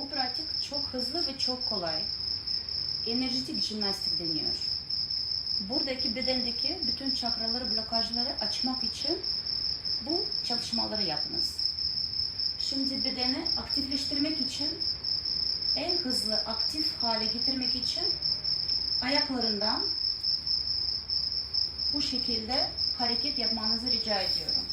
Bu pratik çok hızlı ve çok kolay. Enerjitik jimnastik deniyor. Buradaki bedendeki bütün çakraları, blokajları açmak için bu çalışmaları yapınız. Şimdi bedeni aktifleştirmek için en hızlı aktif hale getirmek için ayaklarından bu şekilde hareket yapmanızı rica ediyorum.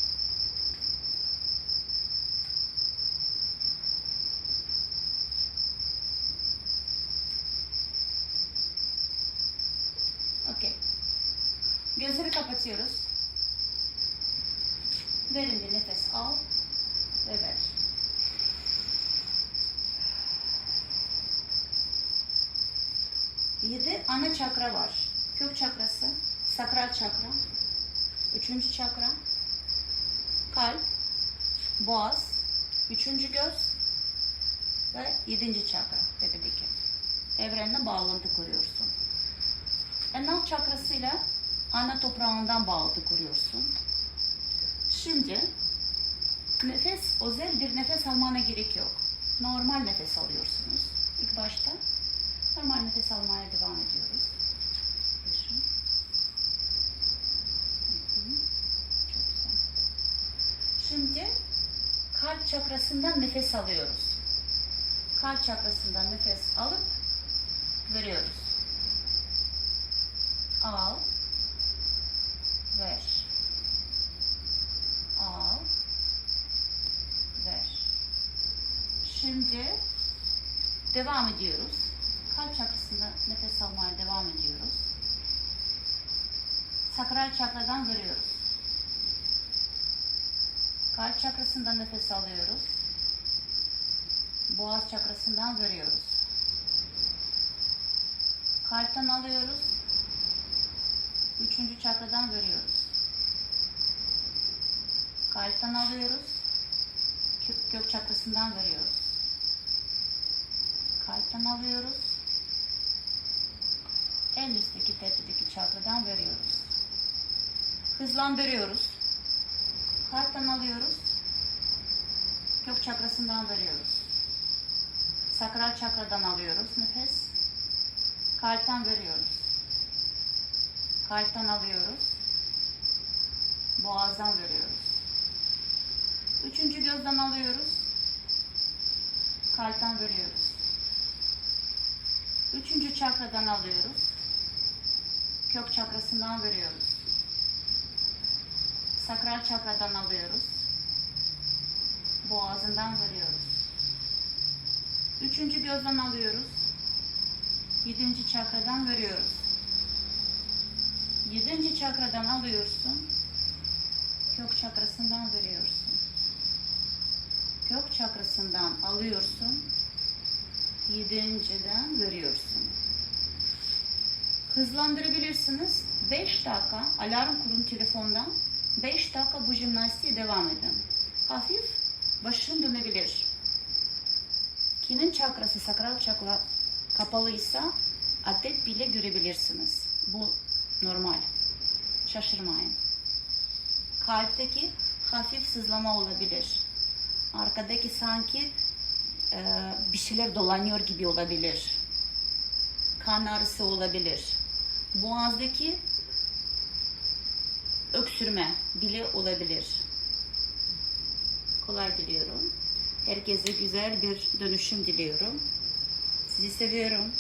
Gözleri kapatıyoruz. Derin bir nefes al ve ver. Yedi ana çakra var. Kök çakrası, sakral çakra, üçüncü çakra, kalp, boğaz, üçüncü göz ve yedinci çakra tepedeki. Evrenle bağlantı kuruyorsun. Enal çakrasıyla ana toprağından bağlantı kuruyorsun. Şimdi nefes, özel bir nefes almana gerek yok. Normal nefes alıyorsunuz. İlk başta normal nefes almaya devam ediyoruz. Şimdi kalp çakrasından nefes alıyoruz. Kalp çakrasından nefes alıp veriyoruz. Al. Ver. Al. Ver. Şimdi devam ediyoruz. Kalp çakrasında nefes almaya devam ediyoruz. Sakral çakradan veriyoruz. Kalp çakrasından nefes alıyoruz. Boğaz çakrasından veriyoruz. Kalpten alıyoruz. Üçüncü çakradan veriyoruz. Kalpten alıyoruz. Kök, kök çakrasından veriyoruz. Kalpten alıyoruz. En üstteki tepedeki çakradan veriyoruz. Hızlandırıyoruz. Kalpten alıyoruz. Kök çakrasından veriyoruz. Sakral çakradan alıyoruz nefes. Kalpten veriyoruz. Kalpten alıyoruz. Boğazdan veriyoruz. Üçüncü gözden alıyoruz. Kalpten veriyoruz. Üçüncü çakradan alıyoruz. Kök çakrasından veriyoruz. Sakral çakradan alıyoruz. Boğazından veriyoruz. Üçüncü gözden alıyoruz. Yedinci çakradan veriyoruz. Yedinci çakradan alıyorsun. Kök çakrasından veriyorsun. Kök çakrasından alıyorsun. Yedinciden veriyorsun. Hızlandırabilirsiniz. 5 dakika alarm kurun telefondan. 5 dakika bu jimnastiğe devam edin. Hafif başın dönebilir. Kimin çakrası sakral çakra kapalıysa adet bile görebilirsiniz. Bu normal. Şaşırmayın. Kalpteki hafif sızlama olabilir. Arkadaki sanki e, bir şeyler dolanıyor gibi olabilir. Kan ağrısı olabilir. Boğazdaki öksürme bile olabilir. Kolay diliyorum. Herkese güzel bir dönüşüm diliyorum. Sizi seviyorum.